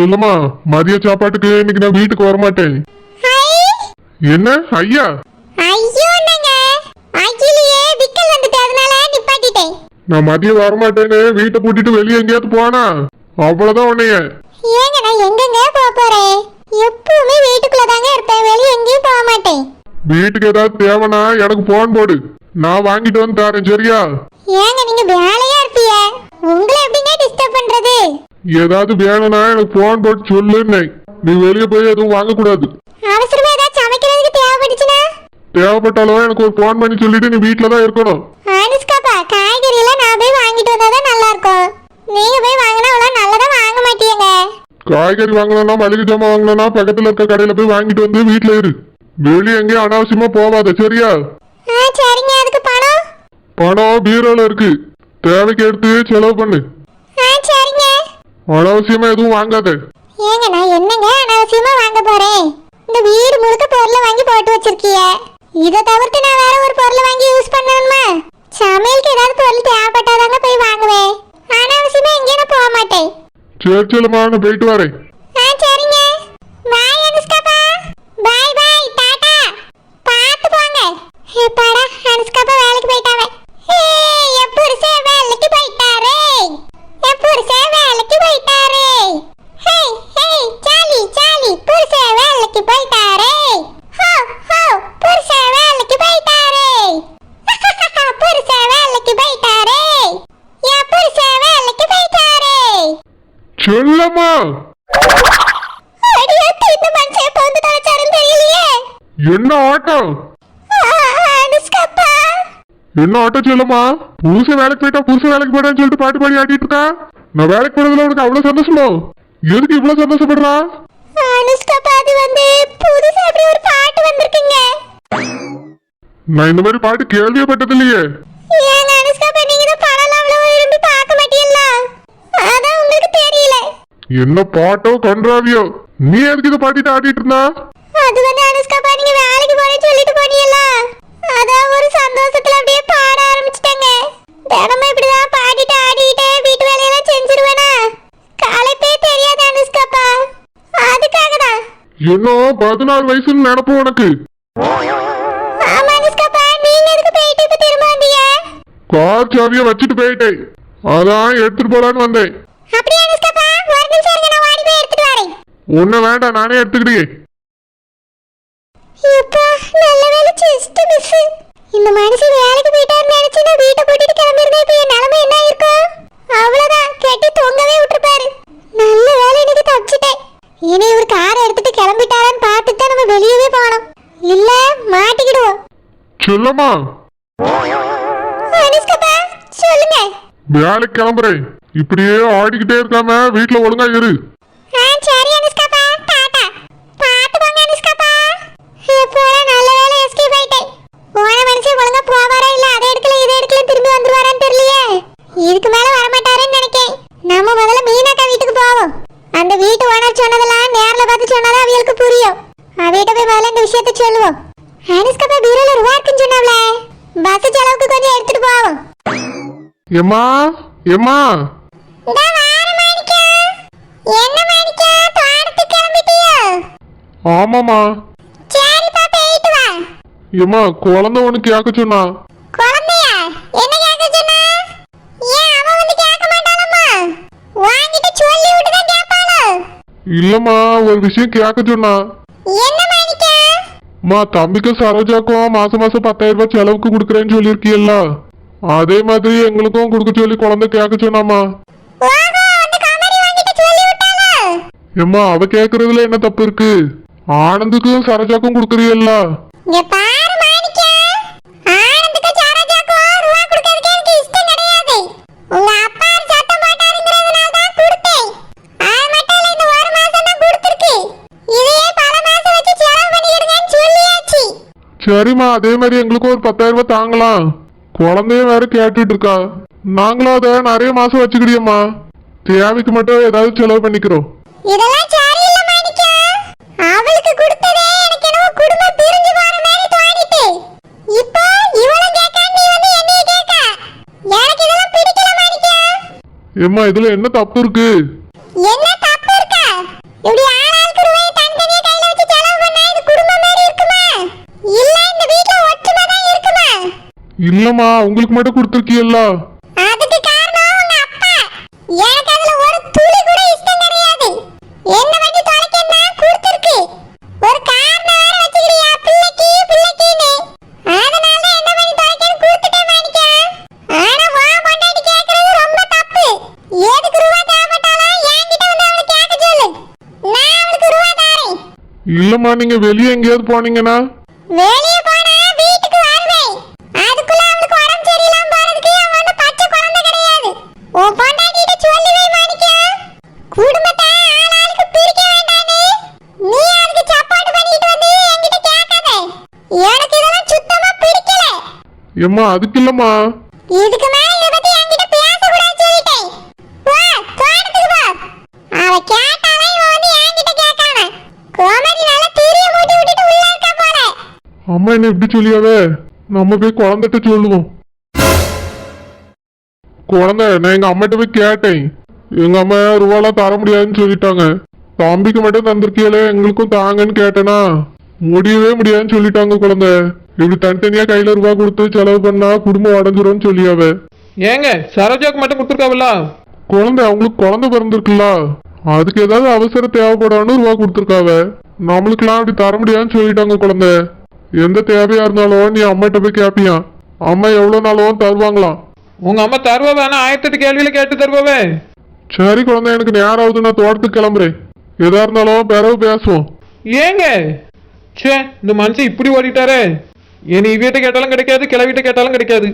சொல்லுமா மதிய சாப்பாட்டுக்கு இன்னைக்கு நான் வீட்டுக்கு வர மாட்டேன் என்ன ஐயா நான் மதியம் வர மாட்டேன்னு வீட்டை பூட்டிட்டு வெளியே எங்கேயாவது போனா? அவ்வளவுதான் உன்னைய. ஏங்க நான் எங்கெங்க போக போறேன்? எப்பவுமே வீட்டுக்குள்ள தாங்க இருப்பேன் வெளிய எங்கேயும் போக மாட்டேன். வீட்டுக்கு ஏதாவது தேவைன்னா எனக்கு போன் போடு. நான் வாங்கிட்டு வந்து தரேன் சரியா? ஏங்க நீங்க வேலையா இருப்பீங்க உங்களை எப்படிங்க டிஸ்டர்ப் பண்றது? ஏதாவது வேணும்னா எனக்கு போன் போட்டு சொல்லுன்னே. நீ வெளியே போய் எதுவும் வாங்கக்கூடாது. அவசரமா ஏதாவது சமைக்கிறதுக்கு தேவைப்பட்டுச்சுன்னா? தேவைப்பட்டாலும் எனக்கு ஒரு போன் பண்ணி சொல்லிட்டு நீ வீட்டில் தான் இருக்கணும். அனுஷ்காப்பா காய்கறி எல்லாம் நான் போய் வாங்கிட்டு வந்தாதான் நல்லா இருக்கும் நீங்க போய் வாங்கினா நல்லதா வாங்க மாட்டீங்க. காய்கறி வாங்கணும்னா மளிகை ஜாமான் வாங்கணும்னா பக்கத்துல இருக்க கடையில போய் வாங்கிட்டு வந்து வீட்டுல இரு. வெளியே எங்கேயும் அனாவசியமா போவாத சரியா? சரிங்க. அதுக்கு பணம்? பணம் பீரோல இருக்கு. தேவைக்கு எடுத்து செலவு பண்ணு. அனாவசியமா எதுவும் வாங்காத. ஏங்க நான் என்னங்க அனாவசியமா வாங்க போறேன்? இந்த வீடு முழுக்க பொருளை வாங்கி போட்டு வச்சிருக்கீங்க இதை தவிர்த்து நான் வேற ஒரு பொருளை வாங்கி யூஸ் பண்ணணுமா? சமையலுக்கு ஏதாவது பொருள் தேவைப்பட்டாதாங்க போய் வாங்குவேன். அனாவசியமா எங்கேயும் போக மாட்டேன். சரி சரிம்மா நான் போயிட்டு வரேன் ஆ சரிங்க பாய் அனுஷ்காப்பா பாய் பாய் டாடா பார்த்து போங்க எப்பாடா அனுஷ்காப்பா வேலைக்கு போயிட்டாவே ஏய், என் புருஷன் வேலைக்கு போயிட்டாரே என் புருஷன் வேலைக்கு போயிட்டாரே ஹே ஹே சாலி சாலி புருஷன் வேலைக்கு போயிட்டாரே ஹோ ஹோ புருஷன் வேலைக்கு போயிட்டாரே புருஷன் வேலைக்கு போயிட்டாரே என் புருஷன் வேலைக்கு போயிட்டாரே சொல்லம்மா. என்ன ஆட்டம்? என்ன ஆட்டம் சொல்லம்மா? புருஷன் வேலைக்கு போயிட்டா புருஷன் வேலைக்கு போயிட்டான்னு சொல்லிட்டு பாட்டு பாடி ஆடிட்டு இருக்கா? நான் வேலைக்கு போனதுல உனக்கு அவ்வளவு சந்தோஷமா? எதுக்கு இவ்வளவு சந்தோஷப்படுறா? வந்து புதுசா ஒரு பாட்டு வந்திருக்குங்க? நான் இந்த மாதிரி பாட்டு கேள்வியே பட்டது இல்லையே நீங்க தான் படம் அவ்வளவு விரும்பி பார்க்க மாட்டீங்களா அதான் உங்களுக்கு தெரியல என்ன பாட்டோ கன்றாவியோ நீ எதுக்கு இதை பாட்டிட்டு ஆடிட்டு இருந்தா? அது வந்து அனுஷ்காப்பா நீங்க வேலைக்கு போறேன்னு சொல்லிட்டு போனீங்களா அதான் ஒரு சந்தோஷத்துல அப்படியே பாட ஆரம்பிச்சிட்டேங்க. தினமும் இப்படிதான் பாடிட்டு ஆடிட்டு வீட்டு வேலையெல்லாம் செஞ்சிருவேனா? களைப்பே தெரியாது அனுஷ்காப்பா அதுக்காக தான். இன்னும் பதினாறு வயசுன்னு நினப்பு உனக்கு? ஆமா அனுஷ்காப்பா நீங்க எதுக்கு போயிட்டு இப்ப திரும்ப வந்தீங்க? கார் சாவியை வச்சுட்டு போயிட்டேன். அதான் எடுத்துட்டு போலான்னு வந்தேன். அப்படியே அனுஷ்காப்பா ஒரு நிமிஷம் இருங்க நான் ஓடி போய் எடுத்துட்டு வரேன் ஒண்ணு வேண்டாம் நானே எடுத்துக்கிட்டே நல்ல வேலை ஜஸ்ட் மிஸ் இந்த மனுஷன் வேலைக்கு போயிட்டாருன்னு நினைச்சு நான் வீட்டை பூட்டிட்டு கிளம்பிருந்தேன் இப்ப என் நிலைமை என்ன இருக்கும் அவ்வளவுதான் கெட்டி தொங்கவே விட்டுருப்பாரு. நல்ல வேலை எனக்கு தப்பிச்சிட்டேன். இனி இவர் காரை எடுத்துட்டு கிளம்பிட்டாரான்னு பார்த்துட்டு தான் நம்ம வெளியவே போகணும். இல்ல மாட்டிக்கிடுவோம். சொல்லம்மா. அனுஷ்கப்பா சொல்லுங்க. வேலைக்கு கிளம்புறேன். இப்படியே ஆடிக்கிட்டே இருக்காம வீட்டுல ஒழுங்கா இரு. ஆ சரி அனுஷ்காப்பா டாடா பார்த்து போங்க அனுஷ்காப்பா எப்போ நல்ல வேலை எஸ்கேப் ஆயிட்டேன் போன மனுஷன் ஒழுங்கா போவாரா இல்ல அதை எடுக்கல இதை எடுக்கல திரும்பி வந்துருவாரான்னு தெரியலையே இதுக்கு மேல வரமாட்டாருன்னு நினைக்கேன் நம்ம முதல்ல மீனாக்கா வீட்டுக்கு போவோம் அந்த வீட்டு ஓனர் சொன்னதெல்லாம் நேர்ல பார்த்து சொன்னாதான் அவங்களுக்கு புரியும் அவையிட்ட போய் முதல்ல இந்த விஷயத்த சொல்லுவோம் அனுஷ்காப்பா பீரோல ரூபா இருக்குன்னு சொன்னாவல பஸ் செலவுக்கு கொஞ்சம் எடுத்துட்டு போவோம் எம்மா எம்மா இதா வார மாணிக்கம். என்ன மாணிக்கம்? தோட்டத்துக்கு கிளம்பிட்டியோ? ஆமாம்மா. சரிப்பா போயிட்டு வா. எம்மா குழந்தை ஒண்ணு கேட்க சொன்னா. குழந்தையா? என்ன கேட்க சொன்னா? ஏன் அவ வந்து கேட்க மாட்டாளம்மா? வாங்கிட்டு சொல்லி விட்டு தான் கேட்பாளோ? இல்லம்மா ஒரு விஷயம் கேட்க சொன்னா. அம்மா தம்பிக்கும் சரோஜாக்கும் மாசம் மாசம் பத்தாயிரம் ரூபாய் செலவுக்கு கொடுக்குறேன்னு சொல்லியிருக்கீல்ல? அதே மாதிரி எங்களுக்கும் கொடுக்க சொல்லி குழந்தை கேட்க விட்டாளோ எம்மா அவ கேக்குறதுல என்ன தப்பு இருக்கு? ஆனந்துக்கும் சரோஜாக்கும் கொடுக்குறீல்ல இங்க பாரு மாணிக்கம் ஆனந்துக்கு சரோஜாக்கும் ரூபா கொடுக்கறதுக்கு எனக்கு இஷ்டம் கிடையாது உங்க அப்பா சத்தம் போட்டாருங்கிறதுனால தான் கொடுத்தேன் அது மட்டும் இல்ல இந்த ஒரு மாசம் தான் கொடுத்துருக்கு இதையே பல மாசம் வச்சு செலவு பண்ணிடுங்கன்னு சொல்லியாச்சு சரிம்மா அதே மாதிரி எங்களுக்கும் ஒரு பத்தாயிரம் ரூபாய் தாங்கலாம். குழந்தையும் வேற கேட்டுட்டு இருக்கா. நாங்களும் அதை நிறைய மாசம் வச்சுக்கிடியம்மா தேவைக்கு மட்டும் ஏதாவது செலவு பண்ணிக்கிறோம். இதெல்லாம் சரியில்லை மாணிக்கம் அவளுக்கு கொடுத்ததே எனக்கு என்னவோ குடும்பம் பிரிஞ்சு போற மாதிரி தோணிட்டு. இப்போ இவளும் கேட்க நீ வந்து என்னைய கேட்க. எனக்கு இதெல்லாம் பிடிக்கல மாணிக்கம் ஏம்மா இதுல என்ன தப்பு இருக்கா? இல்லம்மா உங்களுக்கு மட்டும் கொடுத்துருக்கீல்ல அதுக்கு காரணம் உங்க அப்பா. எனக்கு அதுல ஒரு துளி கூட இஷ்டம் கிடையாது. என்ன வண்டி தொலைக்கன்னா கொடுத்துருக்கு. ஒரு காரணம் வேற வச்சுக்கிறியா பிள்ளைக்கு பிள்ளைக்குன்னு. அதனால தான் என்ன பண்ணி தொலைக்கன்னு கொடுத்துட்டேன் மாணிக்கா. ஆனா வா பொண்டாட்டி கேக்குறது ரொம்ப தப்பு. எதுக்கு ரூபா தேவைப்பட்டாலும் என்கிட்ட வந்து அவளை கேட்க சொல்லு. நான் அவளுக்கு ரூபா தாரேன். இல்லம்மா நீங்க வெளியே எங்கேயாவது போனீங்கன்னா? வெளிய போனா வீட்டுக்கு வருவேன் அதுக்குள்ள அவளுக்கு உடம்பு சரியில்லாம போறதுக்கு அவன் ஒண்ணும் பச்சை குழந்தை கிடையாது உன் பொண்டாட்டிட்ட சொல்லி வை மாணிக்கா குடும்பத்தை ஆளாளுக்கு பிரிக்க வேண்டான்னு நீ அதுக்கு சப்போர்ட் பண்ணிட்டு வந்து என்கிட்ட கேட்காத எனக்கு இதெல்லாம் சுத்தமா பிடிக்கல. ஏம்மா அதுக்கு இல்லம்மா. இதுக்கு மேல இத பத்தி என்கிட்ட பேசக்கூடாது சொல்லிட்டேன். வா தோட்டத்துக்கு வா அவ கேட்டாலே இவன் வந்து என்கிட்ட கேட்காம கோமதி நல்லா தீரிய மூட்டி விட்டுட்டு உள்ள இருக்கா போல அம்மா என்ன இப்படி சொல்லியாவே? நம்ம போய் குழந்தைகிட்ட சொல்லுவோம். குழந்தை நான் எங்க அம்மாட்ட போய் கேட்டேன். எங்க அம்மா ரூபாலாம் தர முடியாதுன்னு சொல்லிட்டாங்க. தம்பிக்கு மட்டும் தந்திருக்கீங்களே எங்களுக்கும் தாங்கன்னு கேட்டேனா? முடியவே முடியாதுன்னு சொல்லிட்டாங்க குழந்தை. இப்படி தனித்தனியா கையில ரூபா கொடுத்து செலவு பண்ணா குடும்பம் உடஞ்சிரும்னு சொல்லியாவே ஏங்க சரோஜாவுக்கு மட்டும் கொடுத்துருக்காவில்ல? குழந்தை அவங்களுக்கு குழந்தை பிறந்திருக்குல்ல. அதுக்கு ஏதாவது அவசர தேவைப்படான்னு ரூபா கொடுத்துருக்காவ நம்மளுக்கெல்லாம் அப்படி தர முடியாதுன்னு சொல்லிட்டாங்க குழந்தை. எந்த தேவையா இருந்தாலும் நீ அம்மாட்ட போய் கேப்பியா? அம்மா எவ்வளவு நாளும் தருவாங்களாம்? உங்க அம்மா தருவா வேணா ஆயிரத்தெட்டு கேள்வியில கேட்டு தருவாவே. சரி குழந்தை எனக்கு நேரம் ஆகுது நான் தோட்டத்துக்கு கிளம்புறேன். எதா இருந்தாலும் பிறகு பேசுவோம். ஏங்க ச்சே இந்த மனுஷன் இப்படி ஓடிட்டாரே. இனி வீட்டை கேட்டாலும் கிடைக்காது கிளவிட்ட கேட்டாலும் கிடைக்காது.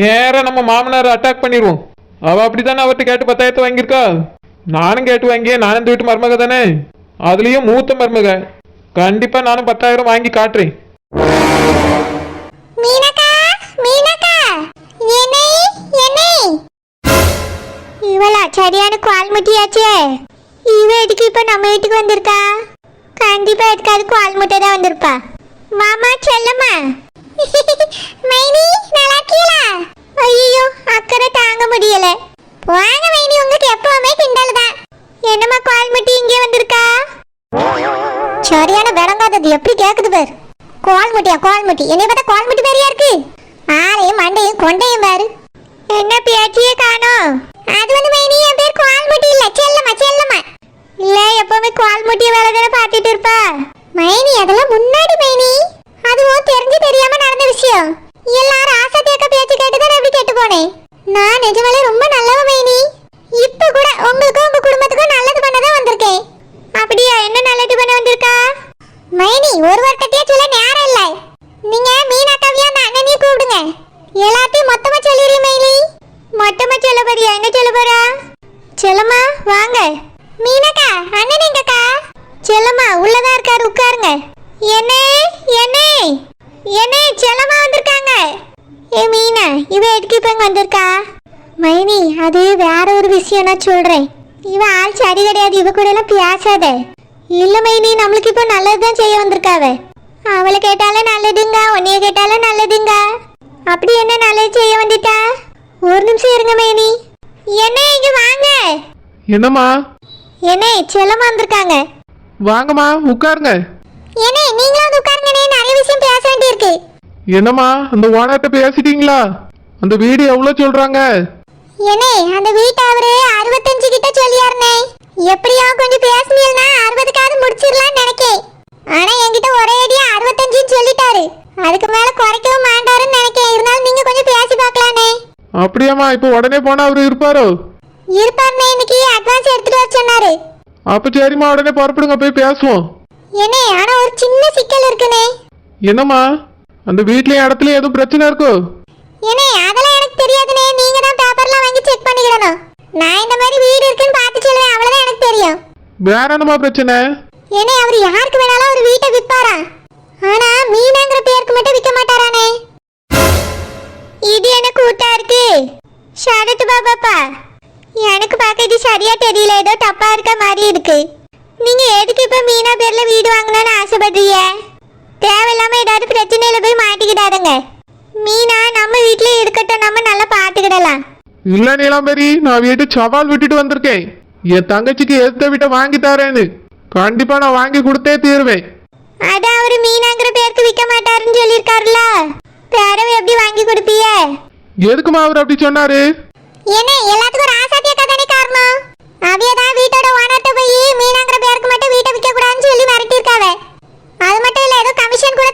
நேரா நம்ம மாமனார் அட்டாக் பண்ணிடுவோம் அவ அப்படித்தானே அவர்கிட்ட கேட்டு பத்தாயிரத்தை வாங்கியிருக்கா? நானும் கேட்டு வாங்கியே நானும் இந்த வீட்டு மருமக தானே? அதுலயும் மூத்த மருமக. கண்டிப்பா நானும் பத்தாயிரம் வாங்கி காட்டுறேன். மீனக்கா இவளா சரியான குவால் முட்டியாச்சே. இவ எதுக்கு இப்ப நம்ம வீட்டுக்கு வந்திருக்கா? கண்டிப்பா எதுக்காது ஆள் முட்டை தான் வந்திருப்பா. மாமா செல்லம்மா. மைனி நல்லா இருக்கீங்களா? ஐயோ அக்கறை தாங்க முடியல. வாங்க மைனி உங்களுக்கு எப்பவுமே கிண்டல் தான். என்னம்மா கால் முட்டி இங்கே வந்திருக்கா? சரியான விளங்காதது எப்படி கேக்குது பாரு. கால் முட்டியா கால் முட்டி என்னைய பார்த்தா கால் முட்டி மாதிரியா இருக்கு. ஆளையும் மண்டையும் கொண்டையும் பாரு. என்ன பேச்சியே காணோம்? அது வந்து மைனி என் பேர் கோல் முட்டி இல்ல செல்லம்மா செல்லம்மா இல்ல எப்பவுமே கோல் முட்டிய வேலை தானே இருப்ப மைனி அதெல்லாம் முன்னாடி மைனி அதுவும் தெரிஞ்சு தெரியாம நடந்த விஷயம் எல்லாரும் ஆசை தேக்க பேச்சு கேட்டு தான் அப்படி கேட்டு போனேன் நான் நிஜமாலே ரொம்ப நல்லவ மைனி இப்ப கூட உங்களுக்கும் உங்க குடும்பத்துக்கும் நல்லது பண்ண தான் வந்திருக்கேன் அப்படியா என்ன நல்லது பண்ண வந்திருக்கா மைனி ஒரு வார்த்தையே சொல்ல நேரம் இல்லை நீங்க மீனாக்காவியா அந்த அண்ணனையும் கூப்பிடுங்க எல்லாத்தையும் மொத்தமா சொல்லிடுறீ மைனி மொத்தமா சொல்ல போறியா என்ன சொல்ல போறா செல்லம்மா வாங்க மீனாக்கா அண்ணன் எங்கக்கா செல்லம்மா உள்ளதா இருக்காரு உட்காருங்க என்ன என்ன என்ன செல்லம்மா வந்திருக்காங்க ஏ மீனா இவ எதுக்கு இப்ப இங்க வந்திருக்கா மைனி அது வேற ஒரு விஷயம் நான் சொல்றேன். இவ ஆள் சரி கிடையாது இவ கூட எல்லாம் பேசாத. இல்ல மைனி நம்மளுக்கு இப்ப நல்லதுதான் செய்ய வந்திருக்காவ. அவளை கேட்டாலும் நல்லதுங்க உன்னைய கேட்டாலும் நல்லதுங்க. அப்படி என்ன நல்லது செய்ய வந்துட்டா? ஒரு நிமிஷம் இருங்க மைனி. என்ன இங்க வாங்க. என்னம்மா? என்ன செல்லமா வந்திருக்காங்க. வாங்கம்மா உட்காருங்க. என்ன நீங்களும் வந்து உட்காருங்கண்ணே நிறைய விஷயம் பேச வேண்டியிருக்கு. என்னம்மா அந்த ஓனர்கிட்ட பேசிட்டீங்களா? அந்த வீடு எவ்வளோ சொல்றாங்க? என்ன அந்த வீட்டை அவரு அறுபத்தஞ்சு கிட்ட சொல்லியாருனே. எப்படியா கொஞ்சம் பேசுனீங்கன்னா அறுபதுக்காவது முடிச்சிடலாம்னு நினைக்கேன். ஆனா என்கிட்ட ஒரே அடியா அறுபத்தஞ்சுன்னு சொல்லிட்டாரு. அதுக்கு மேல குறைக்கவும் மாட்டாருன்னு நினைக்கேன். இருந்தாலும் நீங்க கொஞ்சம் பேசி பார்க்கலானே. அப்படியாம்மா இப்போ உடனே போனா அவர் இருப்பாரோ? இருப்பாருனே இன்னைக்கு அட்வான்ஸ் எடுத்துட்டு வர சொன்னாரு. அப்ப சரிம்மா உடனே புறப்படுங்க போய் பேசுவோம். என்ன ஆனா ஒரு சின்ன சிக்கல் இருக்குனே. என்னம்மா அந்த வீட்லயும் இடத்துல எதுவும் பிரச்சனை இருக்கோ? என்ன அதெல்லாம் எனக்கு தெரியாதுனே. நீங்க தான் பேப்பர்லாம் வாங்கி செக் பண்ணிக்கிடணும். நான் இந்த மாதிரி வீடு இருக்குன்னு பார்த்து சொல்லுவேன் அவ்வளவுதான் எனக்கு தெரியும். வேற என்னம்மா பிரச்சனை? ஏனே அவர் யாருக்கு வேணாலும் ஒரு வீட்டை விற்பாரா? ஆனா மீனாங்கிற பேருக்கு மட்டும் விற்க மாட்டாரானே. இது என்ன கூட்டா இருக்கு? ஷரத்து பாபாப்பா எனக்கு பார்க்க இது சரியா தெரியல. ஏதோ தப்பா இருக்க மாதிரி இருக்கு. நீங்க எதுக்கு இப்ப மீனா பேர்ல வீடு வாங்கணும்னு ஆசைப்படுறீங்க? தேவையில்லாம ஏதாவது பிரச்சனையில போய் மாட்டிக்கிடாதுங்க. மீனா நம்ம வீட்லயே இருக்கட்டும். நம்ம நல்லா பாத்துக்கிடலாம் இல்ல நீலாம்பரி நான் வீட்டு சவால் விட்டுட்டு வந்திருக்கேன். என் தங்கச்சிக்கு எத்த வீட்டை வாங்கி தரேன்னு. கண்டிப்பா நான் வாங்கி கொடுத்தே தீருவேன். அத அவரு மீனாங்கிற பேருக்கு விக்க மாட்டாருன்னு சொல்லியிருக்காருல. பேரவை எப்படி வாங்கி கொடுப்பீய எதுக்குமா அவர் அப்படி சொன்னாரு? என்ன எல்லாத்துக்கும் ஒரு ஆசாத்திய கதானே காரணம்? அவையதான் வீட்டோட ஓனர்ட்ட போய் மீனாங்கிற பேருக்கு மட்டும் வீட்டை விற்க கூடாதுன்னு சொல்லி மிரட்டியிருக்காவே. அது மட்டும் இல்ல ஏதோ கமிஷன் கூட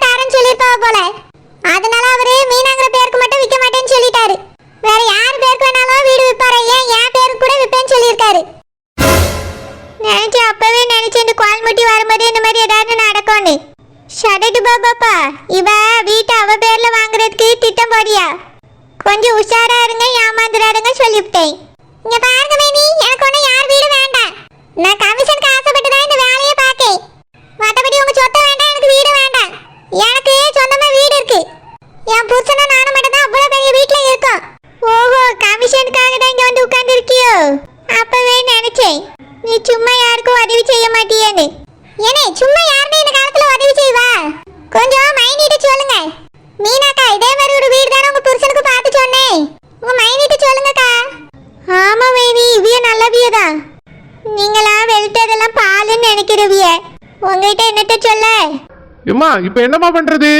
ஏமா இப்போ என்னம்மா பண்றது?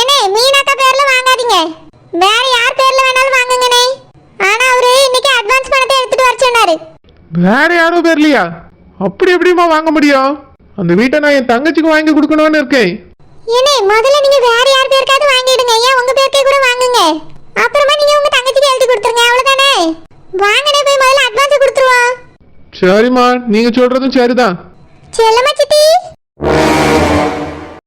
ஏனே மீனாக்கா பேர்ல வாங்காதீங்க. வேற யார் பேர்ல வேணாலும் வாங்குங்கனே ஆனா அவரு இன்னைக்கு அட்வான்ஸ் பணத்தை எடுத்துட்டு வர சொன்னாரு. வேற யாரோ பேர்லையா? அப்படி எப்படிமா வாங்க முடியும்? அந்த வீட்டை நான் என் தங்கச்சிக்கு வாங்கி கொடுக்கணும்னு இருக்கேன். ஏனே முதல்ல நீங்க வேற யார் பேருக்காவது வாங்கிடுங்க. ஏன் உங்க பேருக்கே கூட வாங்குங்க. அப்புறமா நீங்க உங்க தங்கச்சிக்கு எழுதி கொடுத்துருங்க. அவ்வளவுதானே? வாங்கனே போய் முதல்ல அட்வான்ஸ் கொடுத்துருவா சரிம்மா நீங்க சொல்றதும் சரிதான். செல்லமா சித்தி.